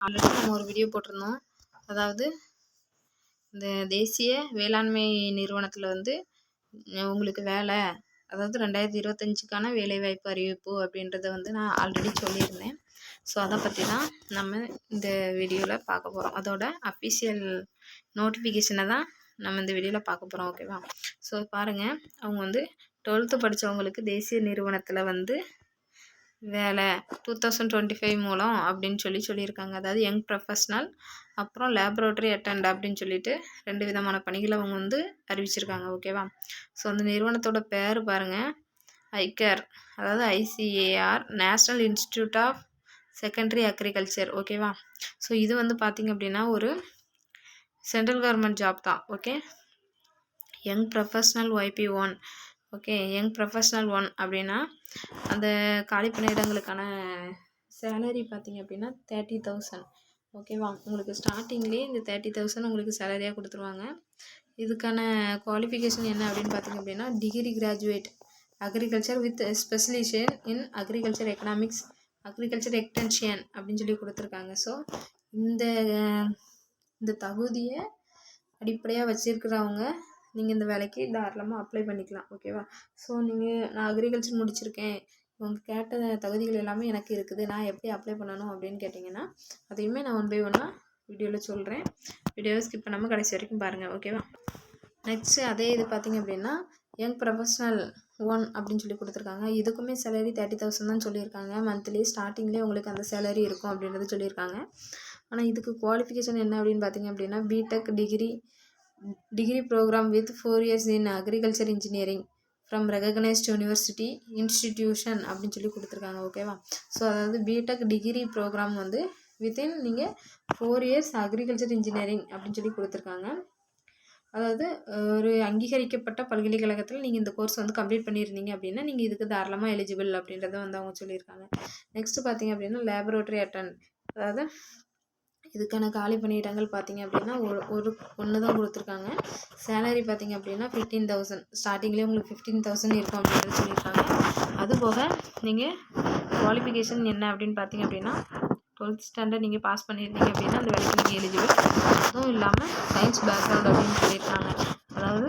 Already நம்ம ஒரு video போட்டிருந்தோம். அதாவது இந்த தேசிய வேளாண்மை நிறுவனத்தில் வந்து உங்களுக்கு வேலை அதாவது ரெண்டாயிரத்தி இருபத்தஞ்சுக்கான வேலைவாய்ப்பு அறிவிப்பு அப்படின்றத வந்து நான் ஆல்ரெடி சொல்லியிருந்தேன். ஸோ அதை பற்றி தான் நம்ம இந்த வீடியோவில் பார்க்க போகிறோம் அதோட அஃபிஷியல் நோட்டிஃபிகேஷனை தான் நம்ம இந்த வீடியோவில் பார்க்க போகிறோம் ஓகேவா ஸோ பாருங்கள் அவங்க வந்து டுவெல்த்து படித்தவங்களுக்கு தேசிய நிறுவனத்தில் வந்து வேலை டூ தௌசண்ட் டுவெண்ட்டி ஃபைவ் மூலம் அப்படின்னு சொல்லி சொல்லியிருக்காங்க. அதாவது யங் ப்ரொஃபஷ்னல் அப்புறம் லேபரேட்டரி அட்டண்ட் அப்படின்னு சொல்லிட்டு ரெண்டு விதமான பணிகளை அவங்க வந்து அறிவிச்சிருக்காங்க. ஓகேவா ஸோ அந்த நிறுவனத்தோட பேர் பாருங்கள் ஐகேர் அதாவது ICAR national institute of secondary agriculture ஓகேவா ஸோ இது வந்து பார்த்திங்க அப்படின்னா ஒரு சென்ட்ரல் கவர்மெண்ட் ஜாப் தான். Okay young professional YP one okay young professional one அப்படின்னா அந்த காலி பணியிடங்களுக்கான சேலரி பார்த்திங்க அப்படின்னா தேர்ட்டி தௌசண்ட் ஓகேவா உங்களுக்கு ஸ்டார்டிங்லேயே இந்த தேர்ட்டி தௌசண்ட் உங்களுக்கு சேலரியாக கொடுத்துருவாங்க. இதுக்கான குவாலிஃபிகேஷன் என்ன அப்படின்னு பார்த்திங்க அப்படின்னா degree graduate agriculture with specialisation in agriculture economics agriculture extension அப்படின்னு சொல்லி கொடுத்துருக்காங்க. ஸோ இந்த இந்த தகுதியை அடிப்படையாக வச்சுருக்கிறவங்க நீங்கள் இந்த வேலைக்கு தாராளமாக அப்ளை பண்ணிக்கலாம் ஓகேவா ஸோ நீங்கள் நான் அக்ரிகல்ச்சர் முடிச்சிருக்கேன். இவங்க கேட்ட தகுதிகள் எல்லாமே எனக்கு இருக்குது. நான் எப்படி அப்ளை பண்ணணும் அப்படின்னு கேட்டிங்கன்னா அதையுமே நான் ஒன் பை ஒன்னாக வீடியோவில் சொல்கிறேன் வீடியோவை ஸ்கிப் பண்ணாமல் கடைசி வரைக்கும் பாருங்கள் ஓகேவா நெக்ஸ்ட்டு அதே இது பார்த்திங்க அப்படின்னா யங் ப்ரொஃபஷ்னல் ஒன் அப்படின்னு சொல்லி கொடுத்துருக்காங்க. இதுக்குமே சேலரி தேர்ட்டி தௌசண்ட் தான் சொல்லியிருக்காங்க. மந்த்லி ஸ்டார்டிங்லேயே உங்களுக்கு அந்த சேலரி இருக்கும் அப்படின்றது சொல்லியிருக்காங்க. ஆனால் இதுக்கு குவாலிஃபிகேஷன் என்ன அப்படின்னு பார்த்திங்க அப்படின்னா BTech degree degree program with four years in agriculture engineering from recognised university institution அப்படின்னு சொல்லி கொடுத்துருக்காங்க ஓகேவா ஸோ அதாவது பிடெக் டிகிரி ப்ரோக்ராம் வந்து வித்தின் நீங்கள் ஃபோர் இயர்ஸ் அக்ரிகல்ச்சர் இன்ஜினியரிங் அப்படின்னு சொல்லி கொடுத்துருக்காங்க. அதாவது ஒரு அங்கீகரிக்கப்பட்ட பல்கலைக்கழகத்தில் நீங்கள் இந்த கோர்ஸ் வந்து கம்ப்ளீட் பண்ணியிருந்தீங்க அப்படின்னா நீங்கள் இதுக்கு தாராளமாக எலிஜிபிள் அப்படின்றத வந்து அவங்க சொல்லியிருக்காங்க. நெக்ஸ்ட்டு பார்த்தீங்க அப்படின்னா லேபரேட்டரி அட்டன் அதாவது இதுக்கான காலி பணியிடங்கள் பார்த்தீங்க அப்படின்னா ஒரு ஒரு ஒன்று தான் கொடுத்துருக்காங்க. சேலரி பார்த்தீங்க அப்படின்னா ஃபிஃப்டீன் தௌசண்ட் ஸ்டார்டிங்லேயே உங்களுக்கு ஃபிஃப்டீன் தௌசண்ட் இருக்கும் அப்படின்னு சொல்லியிருக்காங்க. அதுபோக நீங்கள் குவாலிஃபிகேஷன் என்ன அப்படின்னு பார்த்தீங்க அப்படின்னா டுவெல்த் ஸ்டாண்டர்ட் நீங்கள் பாஸ் பண்ணியிருந்தீங்க அப்படின்னா அந்த வேலைக்கு நீங்கள் எலிஜிபிள் அதுவும் இல்லாமல் சயின்ஸ் பேக்ரவுண்ட் அப்படின்னு சொல்லியிருக்காங்க. அதாவது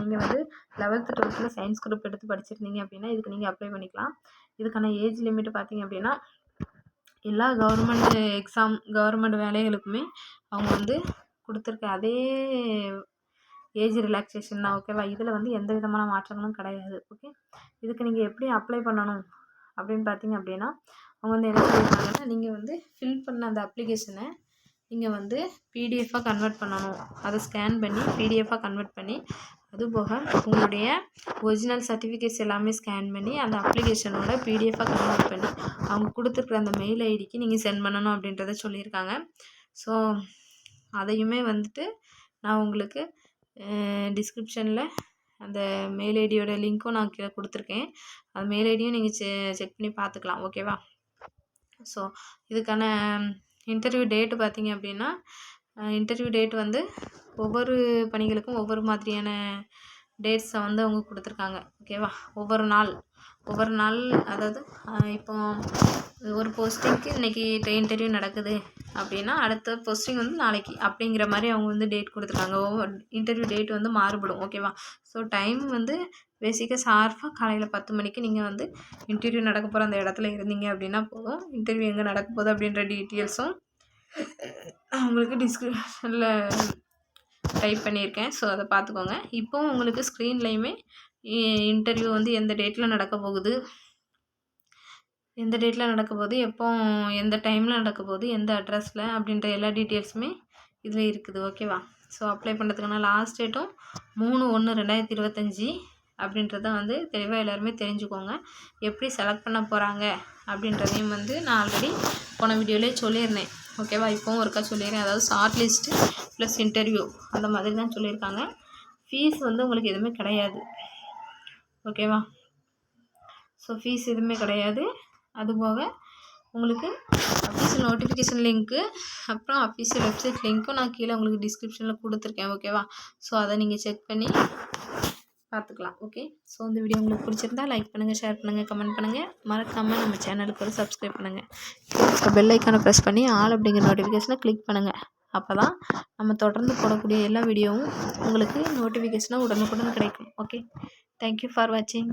நீங்கள் வந்து லெவல்த்து டுவெல்த்தில் சயின்ஸ் குரூப் எடுத்து படிச்சிருந்தீங்க அப்படின்னா இதுக்கு நீங்கள் அப்ளை பண்ணிக்கலாம். இதுக்கான ஏஜ் லிமிட் பார்த்தீங்க அப்படின்னா எல்லா கவர்மெண்ட்டு எக்ஸாம் கவர்மெண்ட் வேலைகளுக்குமே அவங்க வந்து கொடுத்துருக்க அதே ஏஜ் ரிலாக்ஸேஷன் தான் ஓகேவா இதில் வந்து எந்த விதமான மாற்றங்களும் கிடையாது ஓகே இதுக்கு நீங்கள் எப்படி அப்ளை பண்ணணும் அப்படின்னு பார்த்தீங்க அப்படின்னா அவங்க வந்து என்ன சொல்லியிருக்காங்கன்னா நீங்கள் வந்து ஃபில் பண்ண அந்த அப்ளிகேஷனை நீங்கள் வந்து பிடிஎஃபாக கன்வெர்ட் பண்ணணும். அதை ஸ்கேன் பண்ணி பிடிஎஃபாக கன்வெர்ட் பண்ணி அதுபோக உங்களுடைய ஒரிஜினல் சர்டிஃபிகேட்ஸ் எல்லாமே ஸ்கேன் பண்ணி அந்த அப்ளிகேஷனோட பிடிஎஃபாக கன்வெர்ட் பண்ணி அவங்க கொடுத்துருக்குற அந்த மெயில் ஐடிக்கு நீங்கள் சென்ட் பண்ணணும் அப்படின்றத சொல்லியிருக்காங்க. ஸோ அதையுமே வந்துட்டு நான் உங்களுக்கு டிஸ்கிரிப்ஷனில் அந்த மெயில் ஐடியோட லிங்க்கும் நான் கீழே கொடுத்துருக்கேன். அந்த மெயில் ஐடியும் நீங்கள் செ செக் பண்ணி பார்த்துக்கலாம் ஓகேவா ஸோ இதுக்கான இன்டர்வியூ டேட்டு பார்த்தீங்க அப்படின்னா இன்டர்வியூ டேட் வந்து ஒவ்வொரு பணிகளுக்கும் ஒவ்வொரு மாதிரியான டேட்ஸை வந்து அவங்க கொடுத்துருக்காங்க. ஓகேவா ஒவ்வொரு நாள். ஒவ்வொரு நாள் அதாவது இப்போ ஒரு போஸ்டிங்க்கு இன்றைக்கி இன்டர்வியூ நடக்குது அப்படின்னா அடுத்த போஸ்டிங் வந்து நாளைக்கு அப்படிங்கிற மாதிரி அவங்க வந்து டேட் கொடுத்துருக்காங்க. ஒவ்வொரு இன்டர்வியூ டேட் வந்து மாறுபடும். ஓகேவா ஸோ டைம் வந்து பேசிக்காக ஷார்ப்பாக காலையில் பத்து மணிக்கு நீங்கள் வந்து இன்டர்வியூ நடக்க போகிற அந்த இடத்துல இருந்தீங்க அப்படின்னா போதும். இன்டர்வியூ எங்கே நடக்க போகுது அப்படின்ற டீட்டெயில்ஸும் அவங்களுக்கு டிஸ்கிரிப்ஷனில் டைப் பண்ணியிருக்கேன். ஸோ அதை பார்த்துக்கோங்க. இப்போவும் உங்களுக்கு ஸ்க்ரீன்லேயுமே இன்டர்வியூ வந்து எந்த டேட்டில் நடக்க போகுது? எந்த டேட்டில் நடக்க போகுது? எப்போ எந்த டைமில் நடக்க போகுது? எந்த அட்ரஸில் அப்படின்ற எல்லா டீட்டெயில்ஸுமே இதில் இருக்குது. ஓகேவா ஸோ அப்ளை பண்ணுறதுக்கான லாஸ்ட் டேட்டும் மூணு ஒன்று ரெண்டாயிரத்தி இருபத்தஞ்சி அப்படின்றத வந்து தெளிவாக எல்லாருமே தெரிஞ்சுக்கோங்க. எப்படி செலக்ட் பண்ண போகிறாங்க அப்படின்றதையும் வந்து நான் ஆல்ரெடி போன வீடியோலேயே சொல்லியிருந்தேன். ஓகேவா இப்போவும் ஒருக்கா சொல்லிடுறேன். அதாவது ஷார்ட் லிஸ்ட்டு ப்ளஸ் இன்டர்வியூ அந்த மாதிரி தான் சொல்லியிருக்காங்க. ஃபீஸ் வந்து உங்களுக்கு எதுவுமே கிடையாது. ஓகேவா ஸோ ஃபீஸ் எதுவுமே கிடையாது. அதுபோக உங்களுக்கு அஃபீஷியல் நோட்டிஃபிகேஷன் லிங்க்கு அப்புறம் அஃபீஷியல் வெப்சைட் லிங்க்கும் நான் கீழே உங்களுக்கு டிஸ்கிரிப்ஷனில் கொடுத்துருக்கேன். ஓகேவா ஸோ அதை நீங்கள் செக் பண்ணி பார்த்துக்கலாம் ஓகே ஸோ இந்த வீடியோ உங்களுக்கு பிடிச்சிருந்தா லைக் பண்ணுங்கள் ஷேர் பண்ணுங்கள் கமெண்ட் பண்ணுங்கள் மறக்காமல் நம்ம சேனலுக்கு ஒரு சப்ஸ்கிரைப் பண்ணுங்கள் இப்போ பெல் ஐக்கானை ப்ரெஸ் பண்ணி ஆல் அப்படிங்கிற நோட்டிஃபிகேஷனை கிளிக் பண்ணுங்கள் அப்போ தான் நம்ம தொடர்ந்து போடக்கூடிய எல்லா வீடியோவும் உங்களுக்கு நோட்டிஃபிகேஷனாக உடனுக்குடன் கிடைக்கும் ஓகே தேங்க்யூ ஃபார் வாட்சிங்